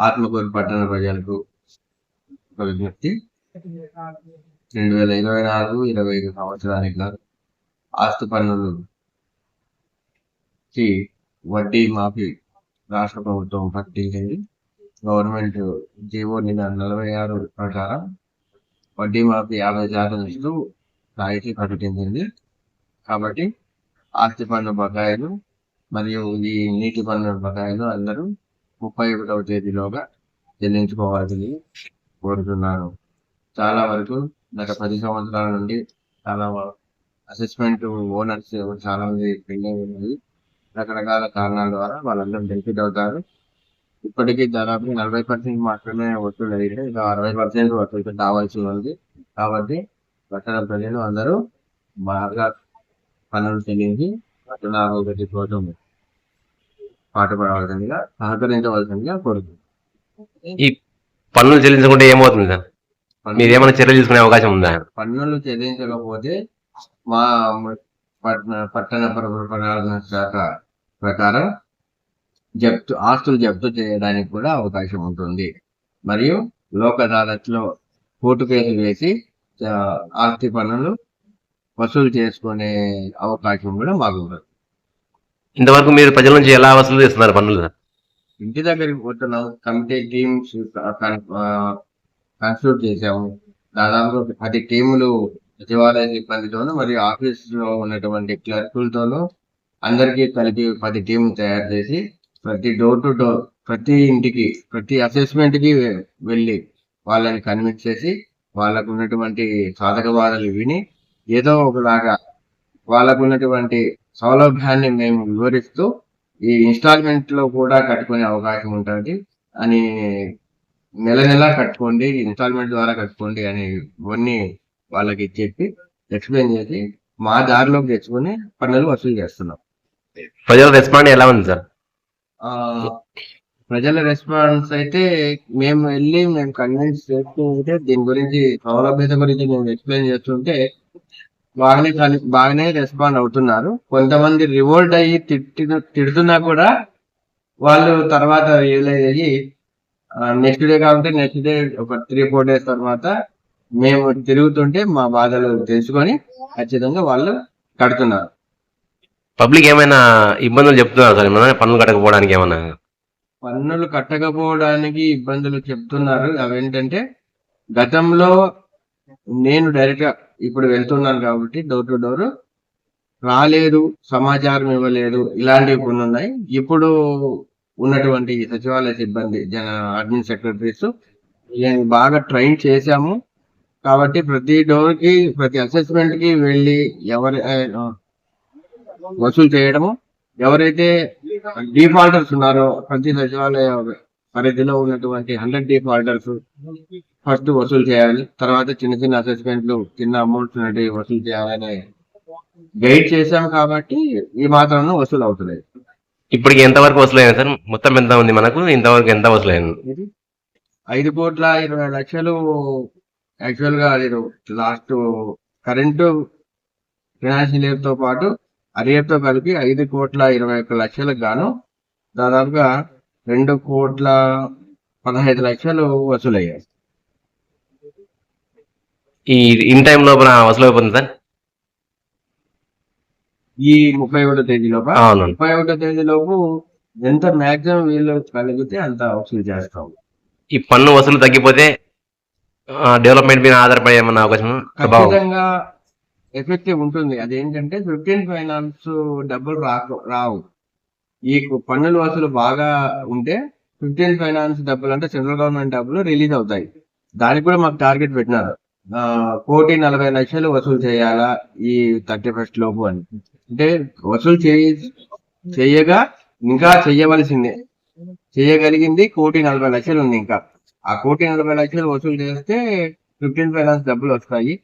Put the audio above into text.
ఆత్మకూరు పట్టణ ప్రజలకు ఒక విజ్ఞప్తి. రెండు వేల ఇరవై నాలుగు ఇరవై ఐదు సంవత్సరానికి గాను ఆస్తి పన్నులు వడ్డీ మాఫీ రాష్ట్ర ప్రభుత్వం ప్రకటించింది. గవర్నమెంట్ జీవో నిన్న నలభై ఆరు ప్రకారం వడ్డీ మాఫీ యాభై శాతం ఇస్తూ రాయితీ ప్రకటించింది. కాబట్టి ఆస్తి పన్ను బకాయిలు మరియు ఈ నీటి పన్ను బకాయిలు అందరూ ముప్పై ఒకటవ తేదీలోగా చెల్లించుకోవాలని కోరుతున్నాను. చాలా వరకు గత పది సంవత్సరాల నుండి చాలా అసెస్మెంట్ ఓనర్స్ చాలా మంది పెండింగ్ ఉన్నది రకరకాల కారణాల ద్వారా వాళ్ళందరూ బెనిఫిట్ అవుతారు. ఇప్పటికీ దాదాపు నలభై పర్సెంట్ మాత్రమే వసూలు అయితే ఇంకా అరవై పర్సెంట్ వసూలు కావాల్సి ఉంది. కాబట్టి పట్టణ ప్రజలు అందరూ బాగా పనులు చెల్లించి పట్టణ అభివృద్ధి కోసం పాటుపడవలసిందిగా సహకరించవలసిందిగా కోరుతున్నాను ఈ పన్నులు చెల్లించకుంటే ఏమవుతుంది సార్? మీరు ఏమైనా చర్యలు తీసుకునే అవకాశం ఉందా? పన్నులు చెల్లించకపోతే మా పట్టణ పట్టణ పురపాలన శాఖ ప్రకారం జప్తు ఆస్తులు జప్తు చేయడానికి కూడా అవకాశం ఉంటుంది. మరియు లోక్ అదాలత్లో కోర్టు కేసు వేసి ఆస్తి పన్నులు వసూలు చేసుకునే అవకాశం కూడా మాకు ఉంది ఇంతవరకు మీరు ప్రజల నుంచి ఎలా వసూలు చేస్తున్నారు పన్నులు? సార్ ఇంటి దగ్గరికి పోతున్నాం కమిటీ టీమ్స్ కన్స్టిట్యూట్ చేసాము దాదాపు పది టీములు సచివాలయ సిబ్బందితోనూ మరియు ఆఫీస్లో ఉన్నటువంటి క్లర్కులతోనూ అందరికీ కలిపి పది టీములు తయారు చేసి ప్రతి డోర్ టు డోర్ ప్రతి ఇంటికి ప్రతి అసెస్మెంట్కి వెళ్ళి వాళ్ళని కన్విన్స్ చేసి వాళ్ళకు ఉన్నటువంటి సాధక బాధలు విని ఏదో ఒకలాగా వాళ్ళకు ఉన్నటువంటి సౌలభ్యాన్ని మేము వివరిస్తూ ఈ ఇన్స్టాల్మెంట్లో కూడా కట్టుకునే అవకాశం ఉంటుంది. అని నెల నెల కట్టుకోండి ఇన్స్టాల్మెంట్ ద్వారా కట్టుకోండి అని ఇవన్నీ వాళ్ళకి చెప్పి ఎక్స్ప్లెయిన్ చేసి మా దారిలోకి తెచ్చుకొని పన్నులు వసూలు చేస్తున్నాం. ప్రజల రెస్పాండ్ ఎలా ఉంది సార్? ప్రజల రెస్పాన్స్ అయితే మేము వెళ్ళి మేము కన్విన్స్ చేస్తుంటే దీని గురించి సౌలభ్యత గురించి మేము ఎక్స్ప్లెయిన్ చేస్తుంటే బాగానే బాగానే రెస్పాండ్ అవుతున్నారు. కొంతమంది రివోల్ట్ అయ్యి తిట్టి తిడుతున్నా కూడా వాళ్ళు తర్వాత రియలైజ్ అయ్యి నెక్స్ట్ డే కాబట్టి నెక్స్ట్ డే ఒక త్రీ ఫోర్ డేస్ తర్వాత మేము తిరుగుతుంటే మా బాధలు తెలుసుకొని ఖచ్చితంగా వాళ్ళు కడుతున్నారు. పబ్లిక్ ఏమైనా ఇబ్బందులు చెప్తున్నారు సార్? ఏమైనా పన్నులు కట్టకపోవడానికి ఏమన్నా పన్నులు కట్టకపోవడానికి ఇబ్బందులు చెప్తున్నారు. అవేంటంటే గతంలో నేను డైరెక్ట్గా ఇప్పుడు వెళ్తున్నాను కాబట్టి డోర్ టు డోర్ రాలేదు సమాచారం ఇవ్వలేదు ఇలాంటివి కొన్ని ఉన్నాయి. ఇప్పుడు ఉన్నటువంటి సచివాలయ సిబ్బంది జన అడ్మిన్ సెక్రటరీస్ బాగా ట్రైన్ చేశాము. కాబట్టి ప్రతి డోర్కి ప్రతి అసెస్మెంట్కి వెళ్ళి ఎవరి వసూలు చేయడము. ఎవరైతే డిఫాల్టర్స్ ఉన్నారో ప్రతి సచివాలయ పరిధిలో ఉన్నటువంటి హండ్రెడ్ డిఫాల్టర్స్ ఫస్ట్ వసూలు చేయాలి. తర్వాత చిన్న చిన్న అసెస్మెంట్లు చిన్న అమౌంట్స్ ఉన్నట్టు వసూలు చేయాలని గైడ్ చేశాం కాబట్టి ఈ మాత్రం వసూలు అవుతుంది ఇప్పటికి ఎంతవరకు వసూలైంది సార్? మొత్తం ఎంత ఉంది మనకు? ఇంతవరకు ఎంత వసూలైంది? ఐదు కోట్ల ఇరవై లక్షలు యాక్చువల్గా అది లాస్ట్ కరెంటు ఫినాన్షియల్ ఇయర్తో పాటు అరియర్తో కలిపి ఐదు కోట్ల ఇరవై ఒక్క లక్షలకు గాను దాదాపుగా రెండు కోట్ల పదహైదు లక్షలు వసూలయ్యాయి. ఈ ఇన్ టైం లోపల వసూలు అయిపోతుంది సార్? ఈ ముప్పై ఒకటో తేదీ లోపల? అవును ముప్పై ఒకటో తేదీ లోపు ఎంత మాక్సిమం వీళ్ళు కలిగితే అంత వసూలు చేస్తాం. ఈ పన్ను వసూలు తగ్గిపోతే డెవలప్మెంట్ మీద ఆధారపడే ఏమన్నా అవకాశం ప్రభావం ఖచ్చితంగా ఎఫెక్టివ్ ఉంటుంది. అదేంటంటే ఫిఫ్టీన్ ఫైనాన్స్ డబ్బులు రాకు రావు. ఈ పన్నుల వసూలు బాగా ఉంటే ఫిఫ్టీన్ ఫైనాన్స్ డబ్బులు అంటే సెంట్రల్ గవర్నమెంట్ డబ్బులు రిలీజ్ అవుతాయి. దానికి కూడా మాకు టార్గెట్ పెట్టినారు. కోటి నలభై లక్షలు వసూలు చేయాలా ఈ థర్టీ ఫస్ట్ లోపు అని. అంటే వసూలు చేయ చెయ్యగా ఇంకా చెయ్యవలసిందే చేయగలిగింది కోటి నలభై లక్షలు ఉంది ఇంకా. ఆ కోటి నలభై లక్షలు వసూలు చేస్తే ఫిఫ్టీన్ ఫైనాన్స్ డబ్బులు వస్తాయి.